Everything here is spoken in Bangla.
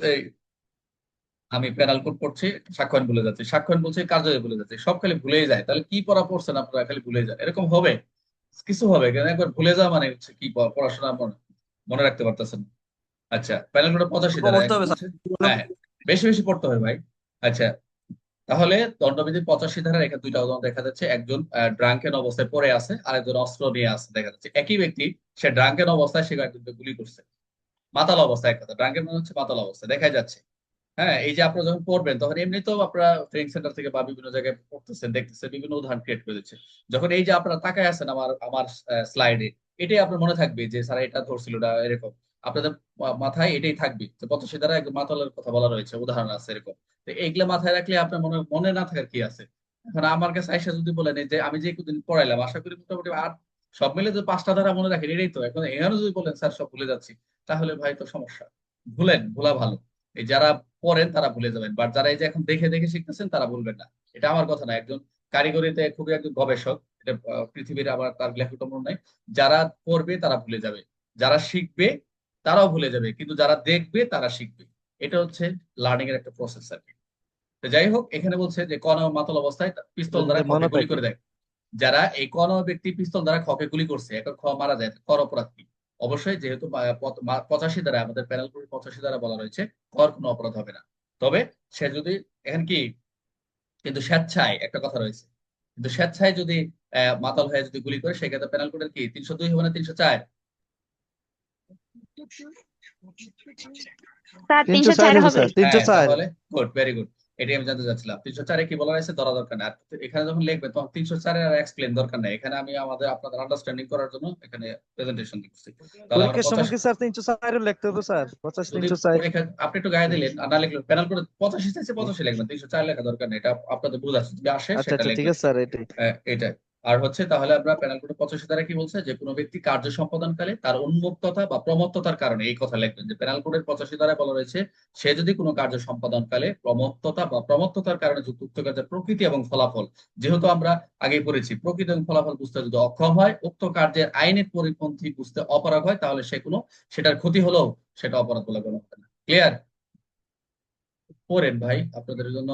এই আমি প্যানাল কোড পড়ছি সাক্ষ্যয়ন ভুলে যাচ্ছি। সাক্ষ্যয়ন বলছি কার্যালয় ভুলে যাচ্ছি। সব খালি ভুলেই যায়। তাহলে কি পড়া পড়ছেন আপনারা? খালি ভুলে যায়। এরকম হবে? কিছু হবে? কেন একবার ভুলে যাওয়া মানে হচ্ছে কি পড়াশোনা মনে রাখতে পারতেছেন? আচ্ছা প্যানেল কোড পঁচাশি ধারা হ্যাঁ হ্যাঁ, বেশি বেশি পড়তে হবে ভাই। আচ্ছা তাহলে দণ্ডবিধির পঁচাশি ধারার এখানে দুইটা উদাহরণ দেখা যাচ্ছে। একজন ড্রাঙ্কেন অবস্থায় পড়ে আছে আর একজন অস্ত্র নিয়ে আছে দেখা যাচ্ছে। একই ব্যক্তি সে ড্রাঙ্কেন অবস্থায় সে একজনকে গুলি করছে। মাতাল অবস্থা এক কথা ড্রাঙ্কেন মানে হচ্ছে মাতাল অবস্থা দেখা যাচ্ছে। হ্যাঁ এই যে আপনারা যখন পড়বেন, তখন এমনিতেও আপনারা ট্রেনিং সেন্টার থেকে বা বিভিন্ন জায়গায় পড়তেছেন, দেখতেছেন, বিভিন্ন উদাহরণ ক্রিয়েট করে দিচ্ছে। যখন এই যে আপনারা তাকায় আছেন আমার আমার স্লাইডে এটাই আপনার মনে থাকবে যে, স্যার, এটা ধরছিল না, এরকম। আপনাদের মাথায় এটাই থাকবে যে সে দ্বারা মাতালের কথা বলা রয়েছে, উদাহরণ আছে, এরকম। তো এইগুলা মাথায় রাখলে আপনার মনে মনে না থাকার কি আছে? এখন আমার কাছে আইসা যদি বলেন যে আমি যে কদিন পড়াইলাম, আশা করি মোটামুটি আর সব মিলে যে পাঁচটা ধারা মনে রাখেন, এটাই তো। এখন এখানে যদি বলেন, স্যার, সব ভুলে যাচ্ছি। তাহলে ভাই তো সমস্যা। ভুলেন ভোলা ভালো। এই যারা পড়েন তারা ভুলে যাবেন। বাট যারা এই যে এখন দেখে দেখে শিখতেছেন তারা ভুলবেন না। এটা আমার কথা না একজন কারিগরিতে খুবই একজন গবেষক এটা পৃথিবীর আবার তার লেখক নাই যারা পড়বে তারা ভুলে যাবে। যারা শিখবে তারাও ভুলে যাবে কিন্তু যারা দেখবে তারা শিখবে। এটা হচ্ছে লার্নিং এর একটা প্রসেস আর কি। তো যাই হোক এখানে বলছে যে কন মাতল অবস্থায় পিস্তল দ্বারা গুলি করে দেয়। যারা এই কন ব্যক্তি পিস্তল দ্বারা খকে গুলি করছে এখন খ মারা যায় কর অপরাধ। কি অবশ্যই যেহেতু পঁচাশি দ্বারা আমাদের প্যানেল পঁচাশি দ্বারা বলা রয়েছে কর কোনো অপরাধ হবে না। তবে সে যদি এখন কি? কিন্তু স্বেচ্ছায় একটা কথা রয়েছে। কিন্তু স্বেচ্ছায় যদি আহ, মাতাল হয়ে যদি গুলি করে সেক্ষেত্রে পেনাল কোডের কি? তিনশো দুই হবে না তিনশো চার? গুড ভেরি গুড এটাই আমি জানতে চাচ্ছিলাম। তিনশো চারে কি বলা হয়েছে? ধরা দরকার নেই। আর এখানে যখন লিখবে তখন তিনশো চারে আর এক্সপ্লেন দরকার নেই। এখানে আমি আমাদের আপনাদের আন্ডারস্ট্যান্ডিং করার জন্য এখানে প্রেজেন্টেশন দিচ্ছি। তাহলে আমরা সময় কি স্যার তিনশো চার লিখতে হবে স্যার? পঁচাশ তিনশো চার। আপনি একটু গায়ে দিলেন আর না লিখলেন প্যানেল করে পঁচাশি চাইছে পঁচাশি লিখবেন। তিনশো চার লেখা দরকার নেই। এটা আপনাদের বুঝ আছে যদি আসে আচ্ছা আচ্ছা ঠিক আছে স্যার এটাই। হ্যাঁ, এটাই। আর হচ্ছে তাহলে আমরা প্যানেল কোড পঁচাশি দ্বারা কি বলছে? যে কোনো ব্যক্তি কার্য সম্পাদনকালে তার উন্মুক্ততা বা প্রমত্ততার কারণে, এই কথা লিখবেন যে প্যানেল কোডের পঁচাশি দ্বারা বলা রয়েছে, সে যদি কোনো কার্য সম্পাদনকালে প্রমত্ততা বা প্রমত্ততার কারণে যুক্ত কার্যের প্রকৃতি এবং ফলাফল, যেহেতু আমরা আগে পড়েছি, প্রকৃতি এবং ফলাফল বুঝতে যদি অক্ষম হয়, উক্ত কার্যের আইনের পরিপন্থী বুঝতে অপারগ হয়, তাহলে সে কোনো, সেটার ক্ষতি হলেও সেটা অপরাধ বলে গণ্য হবে না। ক্লিয়ার পড়েন ভাই, আপনাদের জন্য